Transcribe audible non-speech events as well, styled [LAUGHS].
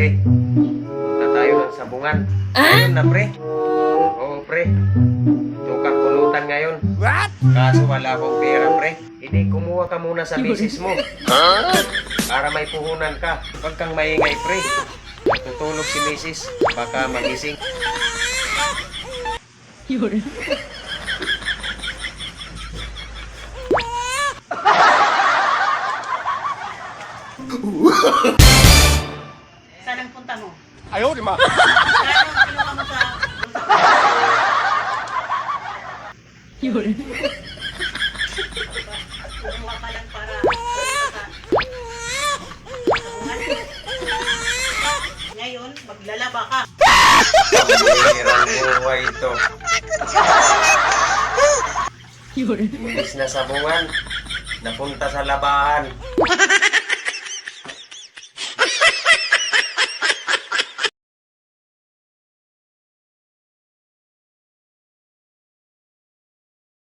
pre. Punta tayo ng sabungan. Ah? Ayun na, pre. Oo, pre. Tukang kulutan ngayon. What? Kaso wala akong pera, pre. Hindi, kumuha ka muna sa misis mo. Ha? Para may puhunan ka. Huwag kang maingay, pre. Tutulog si misis. Baka magising. Yun. Ooh. [LAUGHS] ang punta mo? Ayaw, di ma. Saan ang kinuha mo sa... Lang para... Ngayon, maglalaba ka. Pambihirang buhay ito. Imbis na sabungan, napunta sa labahan.